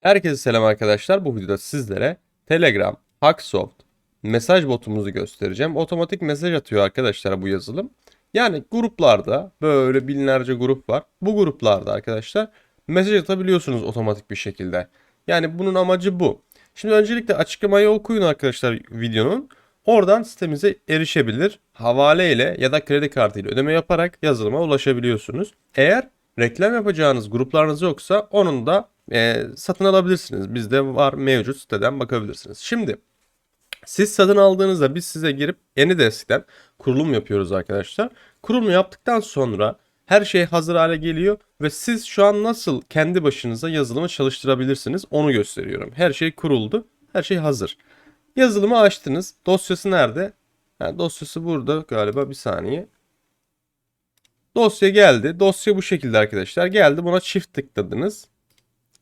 Herkese selam arkadaşlar. Bu videoda sizlere Telegram, Hacksoft mesaj botumuzu göstereceğim. Otomatik mesaj atıyor arkadaşlar bu yazılım. Yani gruplarda böyle binlerce grup var. Bu gruplarda arkadaşlar mesaj atabiliyorsunuz otomatik bir şekilde. Yani bunun amacı bu. Şimdi öncelikle açıklamayı okuyun arkadaşlar videonun. Oradan sitemize erişebilir. Havale ile ya da kredi kartı ile ödeme yaparak yazılıma ulaşabiliyorsunuz. Eğer reklam yapacağınız gruplarınız yoksa onun da e, satın alabilirsiniz. Bizde var mevcut siteden bakabilirsiniz. Şimdi siz satın aldığınızda biz size girip AnyDesk'ten kurulum yapıyoruz arkadaşlar. Kurulumu yaptıktan sonra her şey hazır hale geliyor ve siz şu an nasıl kendi başınıza yazılımı çalıştırabilirsiniz onu gösteriyorum. Her şey kuruldu. Her şey hazır. Yazılımı açtınız. Dosyası nerede? Ha, dosyası burada galiba bir saniye. Dosya geldi. Dosya bu şekilde arkadaşlar. Geldi buna çift tıkladınız.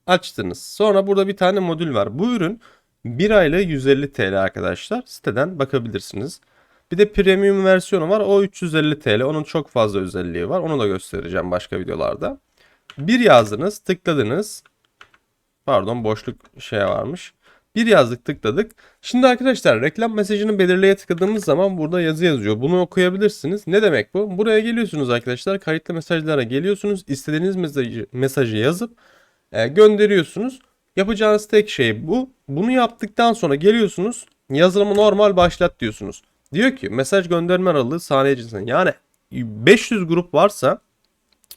Açtınız. Sonra burada bir tane modül var. Bu ürün 1 aylığı 150 TL arkadaşlar. Siteden bakabilirsiniz. Bir de premium versiyonu var. O 350 TL. Onun çok fazla özelliği var. Onu da göstereceğim başka videolarda. Bir yazdınız, tıkladınız. Pardon boşluk şey varmış. Bir yazdık tıkladık. Şimdi arkadaşlar reklam mesajını belirleye tıkladığımız zaman burada yazı yazıyor. Bunu okuyabilirsiniz. Ne demek bu? Buraya geliyorsunuz arkadaşlar. Kayıtlı mesajlara geliyorsunuz. İstediğiniz mesajı, mesajı yazıp e, gönderiyorsunuz. Yapacağınız tek şey bu. Bunu yaptıktan sonra geliyorsunuz. Yazılımı normal başlat diyorsunuz. Diyor ki mesaj gönderme aralığı saniye cinsinden. Yani 500 grup varsa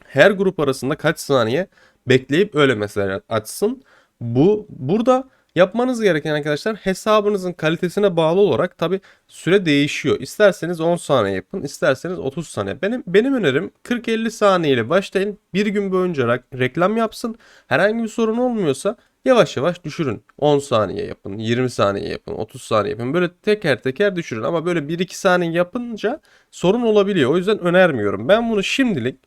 her grup arasında kaç saniye bekleyip öyle mesaj açsın. Bu burada yapmanız gereken arkadaşlar hesabınızın kalitesine bağlı olarak tabi süre değişiyor. İsterseniz 10 saniye yapın, isterseniz 30 saniye. Benim benim önerim 40-50 saniye ile başlayın. Bir gün boyunca re- reklam yapsın. Herhangi bir sorun olmuyorsa yavaş yavaş düşürün. 10 saniye yapın, 20 saniye yapın, 30 saniye yapın. Böyle teker teker düşürün ama böyle 1-2 saniye yapınca sorun olabiliyor. O yüzden önermiyorum. Ben bunu şimdilik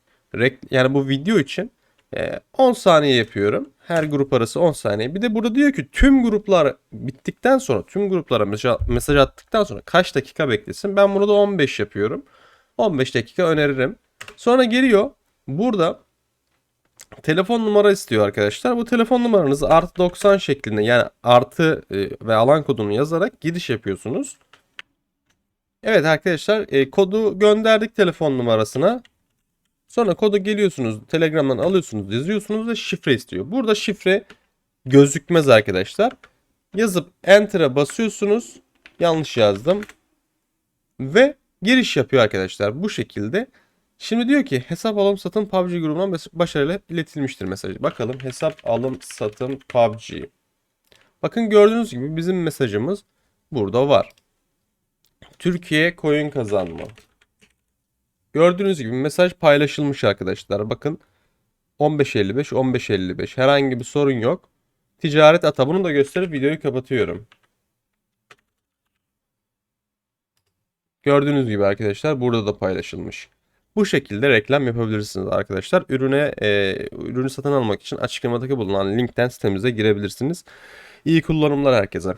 yani bu video için e, 10 saniye yapıyorum. Her grup arası 10 saniye. Bir de burada diyor ki tüm gruplar bittikten sonra tüm gruplara mesaj, attıktan sonra kaç dakika beklesin. Ben bunu da 15 yapıyorum. 15 dakika öneririm. Sonra geliyor. Burada telefon numara istiyor arkadaşlar. Bu telefon numaranızı artı 90 şeklinde yani artı e, ve alan kodunu yazarak giriş yapıyorsunuz. Evet arkadaşlar e, kodu gönderdik telefon numarasına. Sonra kodu geliyorsunuz Telegram'dan alıyorsunuz yazıyorsunuz ve şifre istiyor. Burada şifre gözükmez arkadaşlar. Yazıp Enter'a basıyorsunuz. Yanlış yazdım. Ve giriş yapıyor arkadaşlar bu şekilde. Şimdi diyor ki hesap alım satım PUBG grubuna mes- başarıyla iletilmiştir mesajı. Bakalım hesap alım satım PUBG. Bakın gördüğünüz gibi bizim mesajımız burada var. Türkiye coin kazanma. Gördüğünüz gibi mesaj paylaşılmış arkadaşlar. Bakın 1555 1555 herhangi bir sorun yok. Ticaret ata bunu da gösterip videoyu kapatıyorum. Gördüğünüz gibi arkadaşlar burada da paylaşılmış. Bu şekilde reklam yapabilirsiniz arkadaşlar. Ürüne e, ürünü satın almak için açıklamadaki bulunan linkten sitemize girebilirsiniz. İyi kullanımlar herkese.